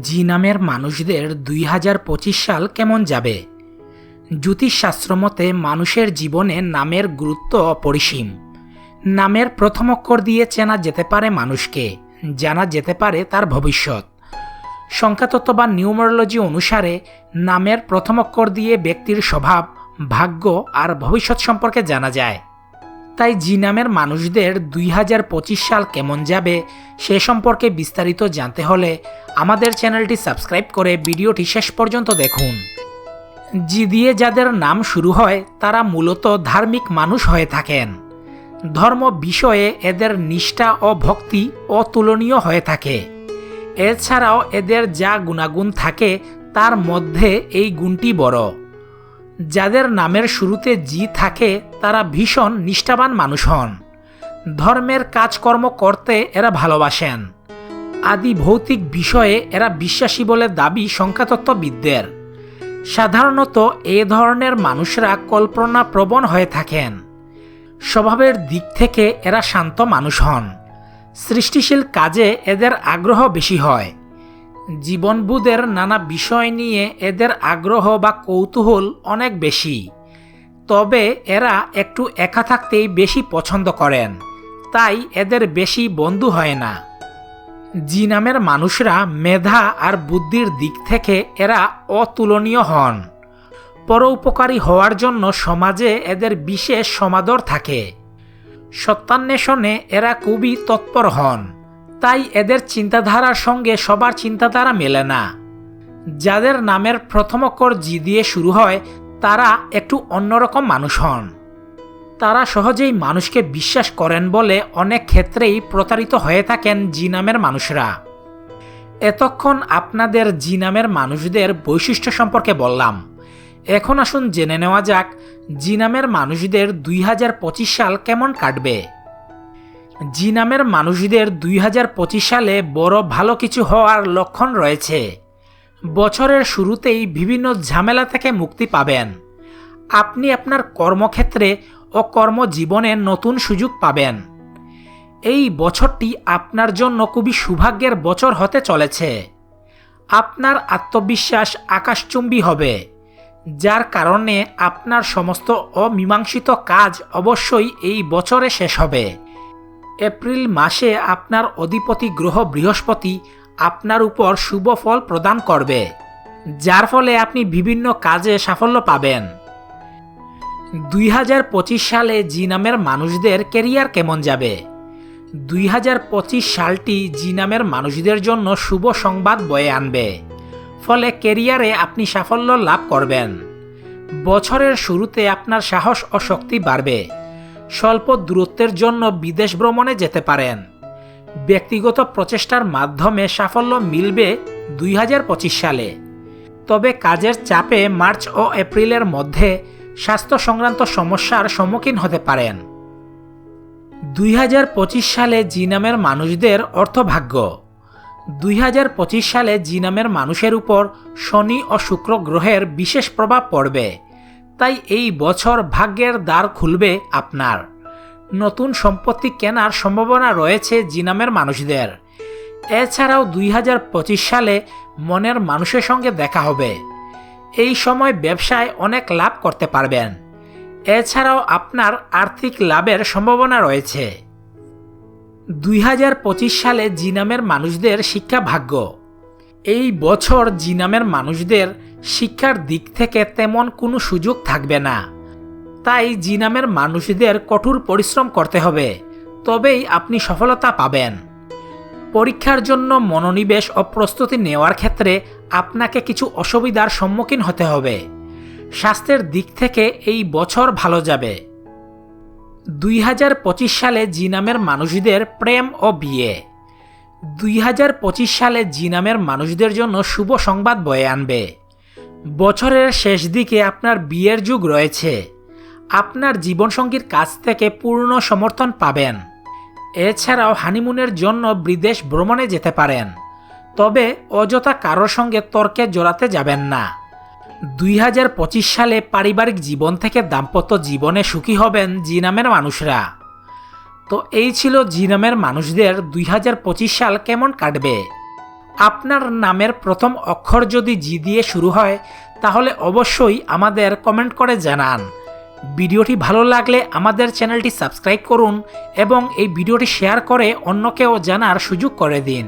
জি নামের মানুষদের দুই হাজার পঁচিশ সাল কেমন যাবে? জ্যোতিষশাস্ত্র মতে মানুষের জীবনে নামের গুরুত্ব অপরিসীম। নামের প্রথম অক্ষর দিয়ে চেনা যেতে পারে মানুষকে, জানা যেতে পারে তার ভবিষ্যৎ। সংখ্যাতত্ত্ব বা নিউমারোলজি অনুসারে নামের প্রথম অক্ষর দিয়ে ব্যক্তির স্বভাব, ভাগ্য আর ভবিষ্যৎ সম্পর্কে জানা যায়। তাই জি নামের মানুষদের দুই হাজার পঁচিশ সাল কেমন যাবে সে সম্পর্কে বিস্তারিত জানতে হলে আমাদের চ্যানেলটি সাবস্ক্রাইব করে ভিডিওটি শেষ পর্যন্ত দেখুন। জি দিয়ে যাদের নাম শুরু হয়, তারা মূলত ধার্মিক মানুষ হয়ে থাকেন। ধর্ম বিষয়ে এদের নিষ্ঠা ও ভক্তি অতুলনীয় হয়ে থাকে। এছাড়াও এদের যা গুণাগুণ থাকে, তার মধ্যে এই গুণটি বড়। যাদের নামের শুরুতে জি থাকে, তারা ভীষণ নিষ্ঠাবান মানুষ হন। ধর্মের কাজকর্ম করতে এরা ভালোবাসেন। আদি ভৌতিক বিষয়ে এরা বিশ্বাসী বলে দাবি সংখ্যাতত্ত্ববিদদের। সাধারণত এ ধরনের মানুষরা কল্পনাপ্রবণ হয়ে থাকেন। স্বভাবের দিক থেকে এরা শান্ত মানুষ হন। সৃষ্টিশীল কাজে এদের আগ্রহ বেশি হয়। জীবনবোধের নানা বিষয় নিয়ে এদের আগ্রহ বা কৌতূহল অনেক বেশি। তবে এরা একটু একা থাকতেই বেশি পছন্দ করেন। তাই এদের বেশি বন্ধু হয় না। জি নামের মানুষরা মেধা আর বুদ্ধির দিক থেকে এরা অতুলনীয় হন। পরোপকারী হওয়ার জন্য সমাজে এদের বিশেষ সমাদর থাকে। সত্যান্বেষণে এরা খুবই তৎপর হন, তাই এদের চিন্তাধারার সঙ্গে সবার চিন্তাধারা মেলে না। যাদের নামের প্রথম অক্ষর জি দিয়ে শুরু হয়, তারা একটু অন্যরকম মানুষ হন। তারা সহজেই মানুষকে বিশ্বাস করেন বলে অনেক ক্ষেত্রেই প্রতারিত হয়ে থাকেন জি নামের মানুষরা। এতক্ষণ আপনাদের জি নামের মানুষদের বৈশিষ্ট্য সম্পর্কে বললাম। এখন আসুন জেনে নেওয়া যাক জি নামের মানুষদের দুই হাজার পঁচিশ সাল কেমন কাটবে। জি নামের মানুষদের দুই হাজার পঁচিশ সালে বড় ভালো কিছু হওয়ার লক্ষণ রয়েছে। বছরের শুরুতেই বিভিন্ন ঝামেলা থেকে মুক্তি পাবেন। আপনি আপনার কর্মক্ষেত্রে ও কর্মজীবনে নতুন সুযোগ পাবেন। এই বছরটি আপনার জন্য খুবই সৌভাগ্যের বছর হতে চলেছে। আপনার আত্মবিশ্বাস আকাশচুম্বী হবে, যার কারণে আপনার সমস্ত অমীমাংসিত কাজ অবশ্যই এই বছরে শেষ হবে। এপ্রিল মাসে আপনার অধিপতি গ্রহ বৃহস্পতি আপনার উপর শুভ ফল প্রদান করবে, যার ফলে আপনি বিভিন্ন কাজে সাফল্য পাবেন। দুই হাজার পঁচিশ সালে জি নামের মানুষদের কেরিয়ার কেমন যাবে? দুই হাজার পঁচিশ সালটি জি নামের মানুষদের জন্য শুভ সংবাদ বয়ে আনবে। ফলে কেরিয়ারে আপনি সাফল্য লাভ করবেন। বছরের শুরুতে আপনার সাহস ও শক্তি বাড়বে। স্বল্প দূরত্বের জন্য বিদেশ ভ্রমণে যেতে পারেন। ব্যক্তিগত প্রচেষ্টার মাধ্যমে সাফল্য মিলবে দুই হাজার পঁচিশ সালে। তবে কাজের চাপে মার্চ ও এপ্রিলের মধ্যে স্বাস্থ্য সংক্রান্ত সমস্যার সম্মুখীন হতে পারেন। দুই হাজার পঁচিশ সালে জি নামের মানুষদের অর্থভাগ্য। দুই হাজার পঁচিশ সালে জি নামের মানুষের উপর শনি ও শুক্র গ্রহের বিশেষ প্রভাব পড়বে। তাই এই বছর ভাগ্যের দ্বার খুলবে আপনার। নতুন সম্পত্তি কেনার সম্ভাবনা রয়েছে জিনামের মানুষদের। এছাড়াও দুই হাজার পঁচিশ সালে মনের মানুষের সঙ্গে দেখা হবে। এই সময় ব্যবসায় অনেক লাভ করতে পারবেন। এছাড়াও আপনার আর্থিক লাভের সম্ভাবনা রয়েছে। দুই হাজার পঁচিশ সালে জিনামের মানুষদের শিক্ষা ভাগ্য। এই বছর জিনামের মানুষদের শিক্ষার দিক থেকে তেমন কোনো সুযোগ থাকবে না। তাই জিনামের মানুষদের কঠোর পরিশ্রম করতে হবে। তবেই আপনি সফলতা পাবেন। পরীক্ষার জন্য মনোনিবেশ ও প্রস্তুতি নেওয়ার ক্ষেত্রে আপনাকে কিছু অসুবিধার সম্মুখীন হতে হবে। স্বাস্থ্যের দিক থেকে এই বছর ভালো যাবে। দুই হাজার পঁচিশ সালে জিনামের মানুষদের প্রেম ও বিয়ে। দুই হাজার পঁচিশ সালে জিনামের মানুষদের জন্য শুভ সংবাদ বয়ে আনবে। বছরের শেষ দিকে আপনার বিয়ের যুগ রয়েছে। আপনার জীবনসঙ্গীর কাছ থেকে পূর্ণ সমর্থন পাবেন। এছাড়াও হানিমুনের জন্য বিদেশ ভ্রমণে যেতে পারেন। তবে অযথা কারোর সঙ্গে তর্কে জড়াতে যাবেন না। দুই হাজার পঁচিশ সালে পারিবারিক জীবন থেকে দাম্পত্য জীবনে সুখী হবেন জি নামের মানুষরা। তো এই ছিল জি নামের মানুষদের দুই হাজার পঁচিশ সাল কেমন কাটবে? আপনার নামের প্রথম অক্ষর যদি জি দিয়ে শুরু হয়, তাহলে অবশ্যই আমাদের কমেন্ট করে জানান। ভিডিওটি ভালো লাগলে আমাদের চ্যানেলটি সাবস্ক্রাইব করুন এবং এই ভিডিওটি শেয়ার করে অন্যকেও জানার সুযোগ করে দিন।